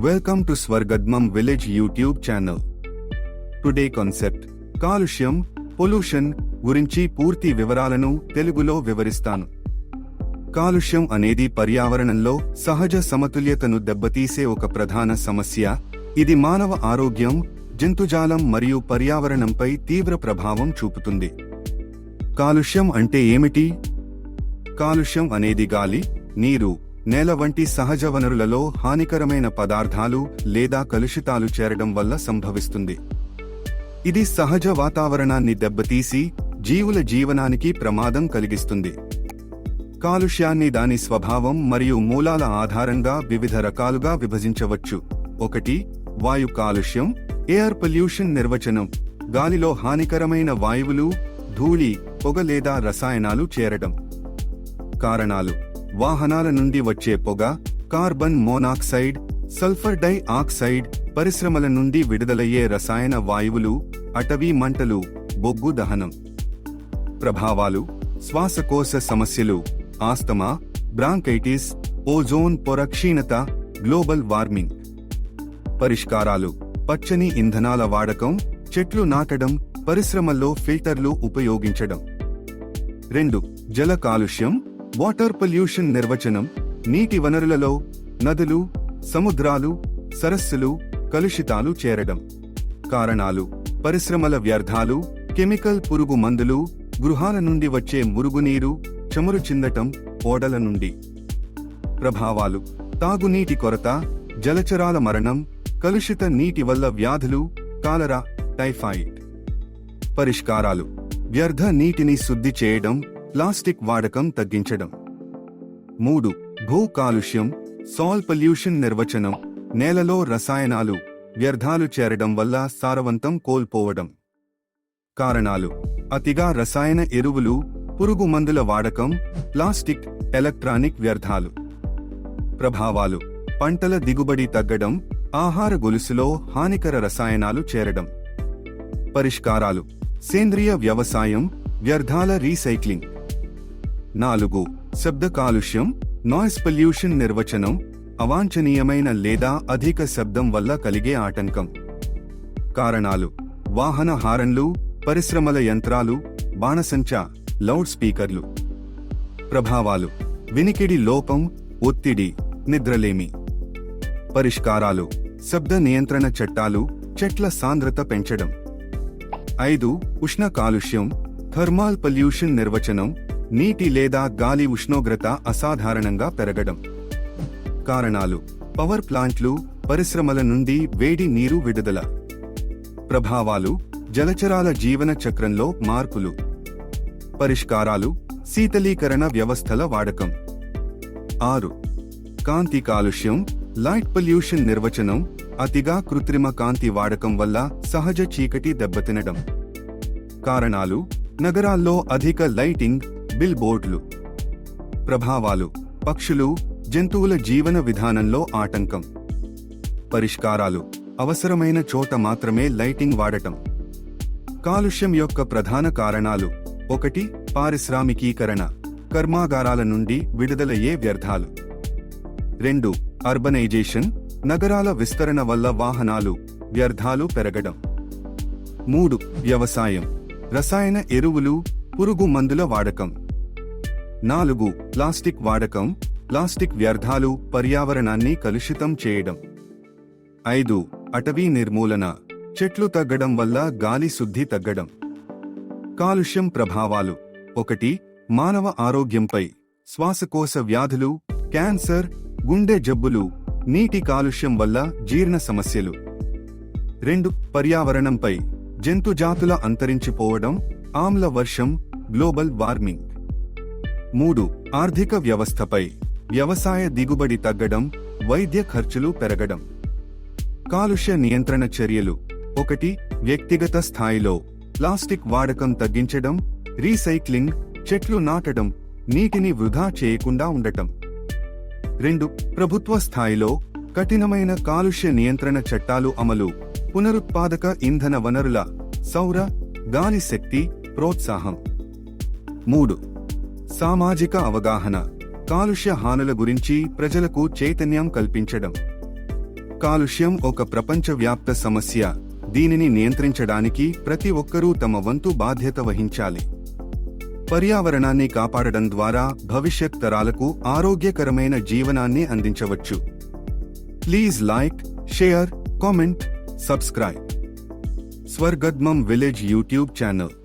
Welcome to Swargadmam village YouTube channel today concept కాలుష్యం pollution గురించి పూర్తి వివరాలను తెలుగులో వివరిస్తాను. కాలుష్యం అనేది పర్యావరణంలో సహజ సమతుల్యతను దెబ్బతీసే ఒక ప్రధాన సమస్య. ఇది మానవ ఆరోగ్యం జంతుజాలం మరియు పర్యావరణంపై తీవ్ర ప్రభావం చూపుతుంది. కాలుష్యం అంటే ఏమిటి? కాలుష్యం అనేది గాలి నీరు నేల వంటి సహజ వనరులలో హానికరమైన పదార్థాలు లేదా కలుషితాలు చేరడం వల్ల సంభవిస్తుంది. ఇది సహజ వాతావరణాన్ని దెబ్బతీసి జీవుల జీవనానికి ప్రమాదం కలిగిస్తుంది. కాలుష్యాన్ని దాని స్వభావం మరియు మూలాల ఆధారంగా వివిధ రకాలుగా విభజించవచ్చు. ఒకటి వాయు కాలుష్యం ఎయిర్ పొల్యూషన్ నిర్వచనం. గాలిలో హానికరమైన వాయువులు ధూళి పొగ లేదా రసాయనాలు చేరడం. కారణాలు వాహనాల నుండి వచ్చే పొగ carbon monoxide sulphur dioxide పరిశ్రమల నుండి విడుదలయ్యే రసాయన వాయువులు అటవీ మంటలు బొగ్గు దహనం. ప్రభావాలు శ్వాసకోశ సమస్యలు ఆస్తమా బ్రాంకైటిస్ ఓజోన్ పొర క్షీణత గ్లోబల్ వార్మింగ్. పరిష్కారాలు పచ్చని ఇంధనాల వాడకం చెట్లు నాటడం పరిశ్రమల్లో ఫిల్టర్లు ఉపయోగించడం. రెండు జల కాలుష్యం వాటర్ పొల్యూషన్ నిర్వచనం నీటి వనరులలో నదులు సముద్రాలు సరస్సులు కలుషితాలు చేరడం. కారణాలు పరిశ్రమల వ్యర్థాలు కెమికల్ పురుగు మందులు గృహాల నుండి వచ్చే మురుగునీరు చమురు చిందటం ఓడల నుండి. ప్రభావాలు తాగునీటి కొరత జలచరాల మరణం కలుషిత నీటి వల్ల వ్యాధులు కాలరా టైఫాయిడ్. పరిష్కారాలు వ్యర్థ నీటిని శుద్ధి చేయడం ప్లాస్టిక్ వాడకం తగ్గించడం. మూడు భూ కాలుష్యం సాల్ పొల్యూషన్ నిర్వచనం నేలలో రసాయనాలు వ్యర్థాలు చేరడం వల్ల సారవంతం కోల్పోవడం. కారణాలు అతిగా రసాయన ఎరువులు పురుగు మందుల వాడకం ప్లాస్టిక్ ఎలక్ట్రానిక్ వ్యర్థాలు. ప్రభావాలు పంటల దిగుబడి తగ్గడం ఆహార గొలుసులో హానికర రసాయనాలు చేరడం. పరిష్కారాలు సేంద్రియ వ్యవసాయం వ్యర్థాల రీసైక్లింగ్. నాలుగు. శబ్ద కాలుష్యం నాయిస్ పొల్యూషన్ నిర్వచనం అవాంఛనీయమైన లేదా అధిక శబ్దం వల్ల కలిగే ఆటంకం. కారణాలు. వాహన హారన్లు పరిశ్రమల యంత్రాలు బాణసంచా లౌడ్ స్పీకర్లు ప్రభావాలు. వినికిడి లోపం ఒత్తిడి నిద్రలేమి. పరిష్కారాలు. శబ్ద నియంత్రణ చట్టాలు చెట్ల సాంద్రత పెంచడం. ఐదు. ఉష్ణ కాలుష్యం థర్మాల్ పొల్యూషన్ నిర్వచనం నీటి లేదా గాలి ఉష్ణోగ్రత అసాధారణంగా పెరగడం. కారణాలు. పవర్ ప్లాంట్లు పరిశ్రమల నుండి వేడి నీరు విడుదల. ప్రభావాలు. జలచరాల జీవన చక్రంలో మార్పులు. పరిష్కారాలు. శీతలీకరణ వ్యవస్థల వాడకం. ఆరు. కాంతి కాలుష్యం. లైట్ పొల్యూషన్ నిర్వచనం. అతిగా కృత్రిమ కాంతి వాడకం వల్ల సహజ చీకటి దెబ్బతినడం. కారణాలు. నగరాల్లో అధిక లైటింగ్ బిల్ బోర్డులు ప్రభావాలు పక్షులు జంతువుల జీవన విధానంలో ఆటంకం. పరిష్కారాలు అవసరమైన చోట మాత్రమే లైటింగ్ వాడటం. కాలుష్యం యొక్క ప్రధాన కారణాలు ఒకటి పారిశ్రామికీకరణ కర్మాగారాల నుండి విడుదలయ్యే వ్యర్థాలు. రెండు అర్బనైజేషన్ నగరాల విస్తరణ వల్ల వాహనాలు వ్యర్థాలు పెరగడం. మూడు వ్యవసాయం రసాయన ఎరువులు పురుగు మందుల వాడకం. నాలుగు ప్లాస్టిక్ వాడకం ప్లాస్టిక్ వ్యర్థాలు పర్యావరణాన్ని కలుషితం చేయడం. ఐదు అటవీ నిర్మూలన చెట్లు తగ్గడం వల్ల గాలి శుద్ధి తగ్గడం. కాలుష్యం ప్రభావాలు. ఒకటి మానవ ఆరోగ్యంపై శ్వాసకోశ వ్యాధులు క్యాన్సర్ గుండె జబ్బులు నీటి కాలుష్యం వల్ల జీర్ణ సమస్యలు. రెండు పర్యావరణంపై జంతుజాతుల అంతరించిపోవడం ఆమ్ల వర్షం గ్లోబల్ వార్మింగ్. మూడు ఆర్థిక వ్యవస్థపై వ్యవసాయ దిగుబడి తగ్గడం వైద్య ఖర్చులు పెరగడం. కాలుష్య నియంత్రణ చర్యలు. ఒకటి వ్యక్తిగత స్థాయిలో ప్లాస్టిక్ వాడకం తగ్గించడం రీసైక్లింగ్ చెట్లు నాటడం నీటిని వృధా చేయకుండా ఉండటం. రెండు ప్రభుత్వ స్థాయిలో కఠినమైన కాలుష్య నియంత్రణ చట్టాలు అమలు. పునరుత్పాదక ఇంధన వనరుల సౌర గాలి శక్తి ప్రోత్సాహం. మూడు సామాజిక అవగాహన కాలుష్య హానుల గురించి ప్రజలకు చైతన్యం కల్పించడం. కాలుష్యం ఒక ప్రపంచవ్యాప్త సమస్య దీనిని నియంత్రించడానికి ప్రతి ఒక్కరూ తమ వంతు బాధ్యత వహించాలి. పర్యావరణాన్ని కాపాడడం ద్వారా భవిష్యత్ తరాలకు ఆరోగ్యకరమైన జీవనాన్ని అందించవచ్చు. Please like share comment subscribe. Swargadmam village YouTube channel.